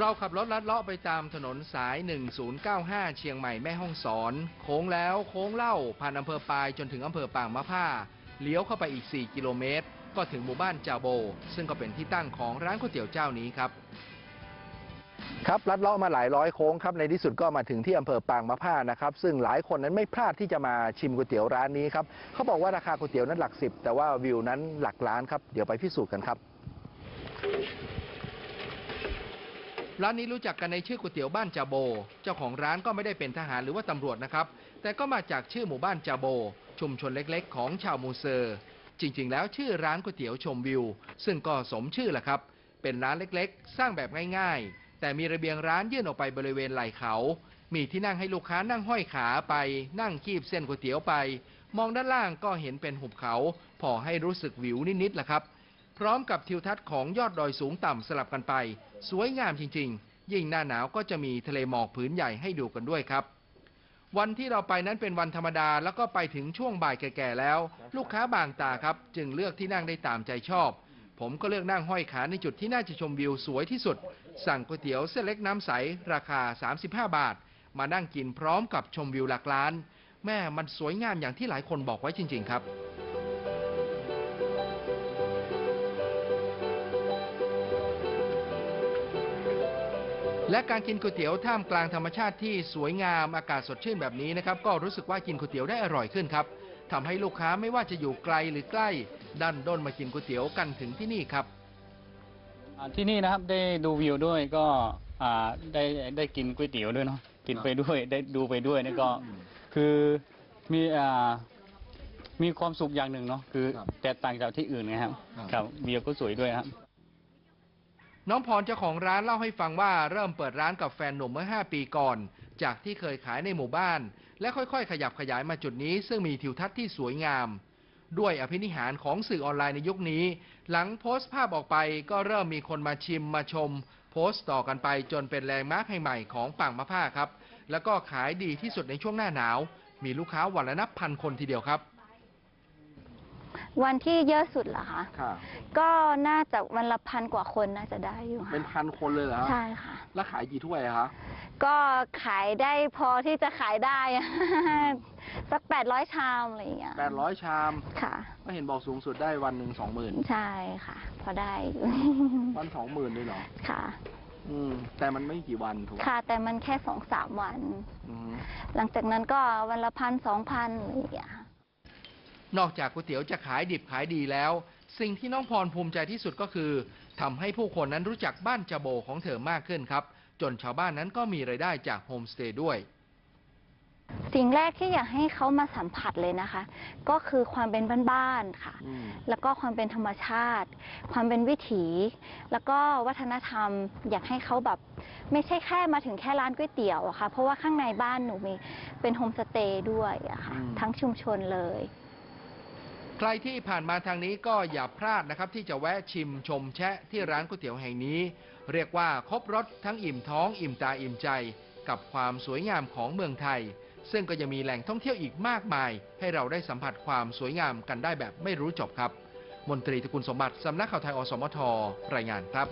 เราขับรถลัดเลาะไปตามถนนสาย 1095 เชียงใหม่แม่ฮ่องสอน โค้งแล้วโค้งเล่าผ่านอำเภอปายจนถึงอำเภอปางมะผ้า เลี้ยวเข้าไปอีก 4 กิโลเมตร ก็ถึงหมู่บ้านจาโบ ซึ่งก็เป็นที่ตั้งของร้านก๋วยเตี๋ยวเจ้านี้ครับ ครับลัดเลาะมาหลายร้อยโค้งครับในที่สุดก็มาถึงที่อำเภอปางมะผ้านะครับ ซึ่งหลายคนนั้นไม่พลาดที่จะมาชิมก๋วยเตี๋ยวร้านนี้ครับเขาบอกว่าราคาก๋วยเตี๋ยวนั้นหลักสิบแต่ว่าวิวนั้นหลักล้านครับเดี๋ยวไปพิสูจน์กันครับ ร้านนี้รู้จักกันในชื่อก๋วยเตี๋ยวบ้านจาโบ เจ้าของร้านก็ไม่ได้เป็นทหารหรือว่าตำรวจนะครับ แต่ก็มาจากชื่อหมู่บ้านจาโบ ชุมชนเล็กๆ ของชาวมูเซอร์ จริงๆ แล้วชื่อร้านก๋วยเตี๋ยวชมวิว ซึ่งก็สมชื่อแหละครับ เป็นร้านเล็กๆ สร้างแบบง่ายๆ แต่มีระเบียงร้านยื่นออกไปบริเวณไหล่เขา มีที่นั่งให้ลูกค้านั่งห้อยขาไปนั่งคีบเส้นก๋วยเตี๋ยวไป มองด้านล่างก็เห็นเป็นหุบเขา พอให้รู้สึกวิวนิดๆแหละครับ พร้อมกับทิวทัศน์ของยอดดอยสูงต่ำสลับกันไป สวยงามจริง ๆ ยิ่งหน้าหนาวก็จะมีทะเลหมอกผืนใหญ่ให้ดูกันด้วยครับ วันที่เราไปนั้นเป็นวันธรรมดาแล้วก็ไปถึงช่วงบ่ายแก่ๆแล้ว ลูกค้าบางตาครับ จึงเลือกที่นั่งได้ตามใจชอบ ผมก็เลือกนั่งห้อยขาในจุดที่น่าจะชมวิวสวยที่สุด สั่งก๋วยเตี๋ยวเส้นเล็กน้ำใสราคา 35 บาท มานั่งกินพร้อมกับชมวิวหลักล้าน แม่มันสวยงามอย่างที่หลายคนบอกไว้จริง ๆ ครับ และการกินก๋วยเตี๋ยวท่ามกลางธรรมชาติที่สวยงามอากาศสดชื่นแบบนี้นะครับก็รู้สึกว่ากินก๋วยเตี๋ยวได้อร่อยขึ้นครับทำให้ลูกค้าไม่ว่าจะอยู่ไกลหรือใกล้ดันด้นมากินก๋วยเตี๋ยวกันถึงที่นี่ครับ อ่าที่นี่นะครับได้ดูวิวด้วยก็อ่าได้ได้กินก๋วยเตี๋ยวด้วยเนาะกินไปด้วยได้ดูไปด้วยนี่ก็คือมีอ่ามีความสุขอย่างหนึ่งเนาะคือครับแตกต่างจากที่อื่นนะครับครับ ครับวิวก็สวยด้วยครับ น้องพรเจ้าของร้านเล่าให้ฟังว่าเริ่มเปิดร้านกับแฟนหนุ่มเมื่อ 5 ปีก่อน จากที่เคยขายในหมู่บ้าน และค่อยๆ ขยับขยายมาจุดนี้ ซึ่งมีทิวทัศน์ที่สวยงาม ด้วยอภินิหารของสื่อออนไลน์ในยุคนี้ หลังโพสต์ภาพออกไปก็เริ่มมีคนมาชิมมาชม โพสต์ต่อกันไปจนเป็นแรงมาร์คให้ใหม่ของปังมะผ้าครับ แล้วก็ขายดีที่สุดในช่วงหน้าหนาว มีลูกค้าวันละนับพันคนทีเดียวครับ วันที่เยอะสุดเหรอคะค่ะ ก็น่าจะวันละพันกว่าคนน่าจะได้อยู่ค่ะเป็นพันคนเลยเหรอใช่ค่ะ แล้วขายกี่ถ้วยคะก็ขายได้พอที่จะขายได้อะสักแปดร้อยชามอะไรอย่างเงี้ยแปดร้อยชาม ค่ะ ก็เห็นบอกสูงสุดได้วันหนึ่งสองหมื่นใช่ค่ะ พอได้อยู่ วันสองหมื่นเลยเหรอ ค่ะ อืม แต่มันไม่กี่วันถูกไหมค่ะแต่มันแค่สองสามวัน อืมหลังจากนั้นก็วันละพันสองพันอะไรอย่างเงี้ยค่ะ นอกจากก๋วยเตี๋ยวจะขายดิบขายดีแล้ว สิ่งที่น้องพรภูมิใจที่สุดก็คือทำให้ผู้คนนั้นรู้จักบ้านจาโบของเธอมากขึ้นครับ จนชาวบ้านนั้นก็มีรายได้จากโฮมสเตย์ด้วย สิ่งแรกที่อยากให้เขามาสัมผัสเลยนะคะ ก็คือความเป็นบ้านๆค่ะอืมแล้วก็ความเป็นธรรมชาติ ความเป็นวิถี แล้วก็วัฒนธรรมอยากให้เขาแบบ ไม่ใช่แค่มาถึงแค่ร้านก๋วยเตี๋ยวอะค่ะ เพราะว่าข้างในบ้านหนูมีเป็นโฮมสเตย์ด้วยอะค่ะอืมทั้งชุมชนเลยใค รที่ผ่านมาทางนี้ก็อย่าพลาดนะครับ ที่จะแวะชิมชมแชะที่ร้านก๋วยเตี๋ยวแห่งนี้ เรียกว่าครบรสทั้งอิ่มท้องอิ่มตาอิ่มใจ กับความสวยงามของเมืองไทย ซึ่งก็ยังมีแหล่งท่องเที่ยวอีกมากมาย ให้เราได้สัมผัสความสวยงามกันได้แบบไม่รู้จบครับ มนตรีตะกูลสมบัติสำนักข่าวไทยอสมทรายงานครับ